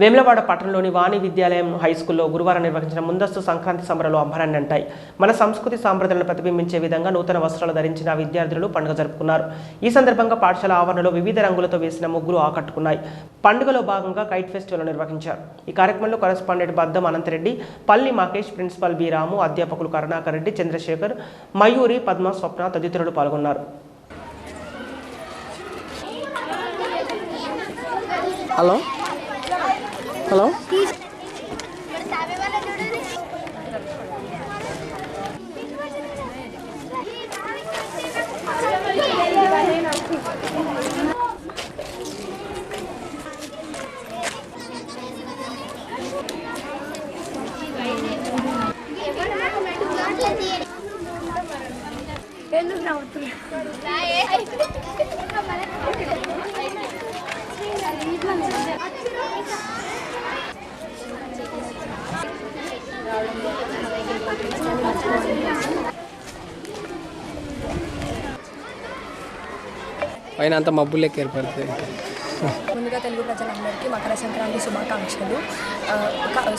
వేములవాడ పట్టణంలోని వాణి విద్యాలయం హై స్కూల్లో గురువారం నిర్వహించిన ముందస్తు సంక్రాంతి సంబరాలు అంబరాన్ని అంటాయి. మన సంస్కృతి సాంప్రదాయాలను ప్రతిబింబించే విధంగా నూతన వస్త్రాలు ధరించిన విద్యార్థులు పండుగ జరుపుకున్నారు. ఈ సందర్భంగా పాఠశాల ఆవరణలో వివిధ రంగులతో వేసిన ముగ్గురు ఆకట్టుకున్నాయి. పండుగలో భాగంగా కైట్ ఫెస్టివల్ నిర్వహించారు. ఈ కార్యక్రమంలో కరెస్పాండెంట్ బద్దం అనంతరెడ్డి పల్లి మాకేష్ ప్రిన్సిపల్ బి రాము అధ్యాపకులు కరుణాకర్ రెడ్డి చంద్రశేఖర్ మయూరి పద్మ స్వప్న తదితరులు పాల్గొన్నారు. హలో? హలో ఎందుకు నవ్వుతున్నా పైన అంత మబ్బులు ఏర్పడుతుంది ముందుగా తెలుగు ప్రజలందరికీ మకర సంక్రాంతి శుభాకాంక్షలు.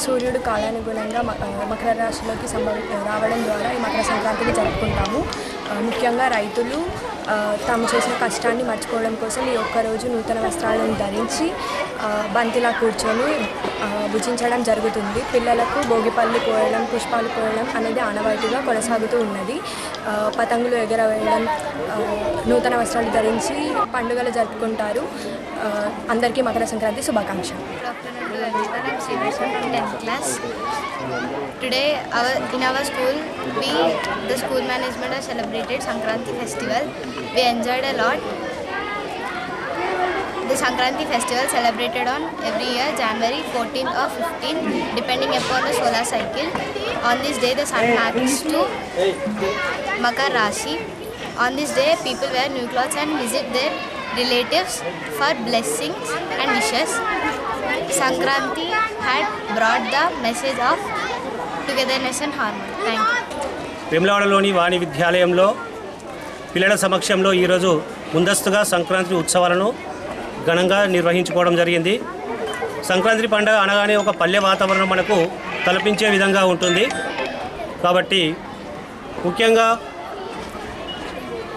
సూర్యుడు కాలానుగుణంగా మకర రాశిలోకి సంభవి రావడం ద్వారా ఈ మకర సంక్రాంతిని జరుపుకుంటాము. ముఖ్యంగా రైతులు తాము చేసిన కష్టాన్ని మర్చిపోవడం కోసం ఈ ఒక్కరోజు నూతన వస్త్రాలను ధరించి బంతిలా కూర్చొని భుజించడం జరుగుతుంది. పిల్లలకు భోగి పళ్ళు కోయడం పుష్పాలు కోయడం అనేది ఆనవాయితీగా కొనసాగుతూ ఉన్నది. పతంగులు ఎగరవేయడం నూతన వస్త్రాలు ధరించి పండుగలు జరుపుకుంటారు. అందరికీ Makar Sankranti శుభాకాంక్ష today our in our school we the school management ah celebrated Sankranti festival we enjoyed a lot Sankranti festival celebrated on every year January fourteen or fifteen depending upon the solar cycle on this day the sun happens to Makar Rashi on this day people wear new clothes and visit their relatives for blessings and wishes Sankranti had brought the message of togetherness and harmony thank you వేములవాడలోని వాణి విద్యాలయంలో పిల్లల సమక్షంలో ఈరోజు ముందస్తుగా సంక్రాంతి ఉత్సవాలను ఘనంగా నిర్వహించుకోవడం జరిగింది. సంక్రాంతి పండుగ అనగానే ఒక పల్లె వాతావరణం మనకు తలపించే విధంగా ఉంటుంది. కాబట్టి ముఖ్యంగా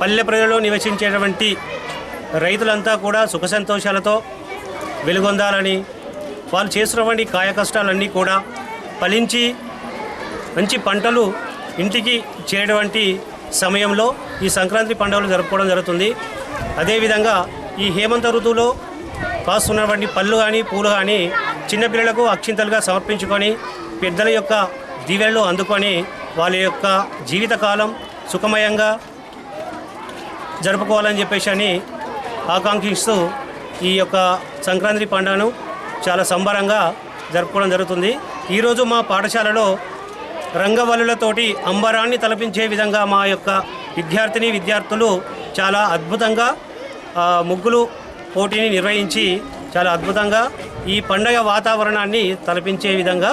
పల్లె ప్రజల్లో నివసించేటువంటి రైతులంతా కూడా సుఖ సంతోషాలతో వెలుగొందాలని వాళ్ళు చేస్తున్నటువంటి కాయ కష్టాలన్నీ కూడా ఫలించి మంచి పంటలు ఇంటికి చేరేటువంటి సమయంలో ఈ సంక్రాంతి పండుగలు జరుపుకోవడం జరుగుతుంది. అదేవిధంగా ఈ హేమంత ఋతువులో కాస్తున్నటువంటి పళ్ళు కానీ పూలు కానీ చిన్నపిల్లలకు అక్షింతలుగా సమర్పించుకొని పెద్దల యొక్క దీవెనలు అందుకొని వాళ్ళ యొక్క జీవితకాలం సుఖమయంగా జరుపుకోవాలని చెప్పేసి అని ఆకాంక్షిస్తూ ఈ యొక్క సంక్రాంతి పండుగను చాలా సంబరంగా జరుపుకోవడం జరుగుతుంది. ఈరోజు మా పాఠశాలలో రంగవల్లులతోటి అంబరాన్ని తలపించే విధంగా మా యొక్క విద్యార్థిని విద్యార్థులు చాలా అద్భుతంగా ముగ్గులు పోటీని నిర్వహించి చాలా అద్భుతంగా ఈ పండగ వాతావరణాన్ని తలపించే విధంగా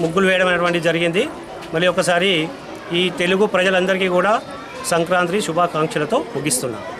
ముగ్గులు వేయడం అనేటువంటి జరిగింది. మళ్ళీ ఒకసారి ఈ తెలుగు ప్రజలందరికీ కూడా సంక్రాంతి శుభాకాంక్షలతో ముగిస్తున్నాను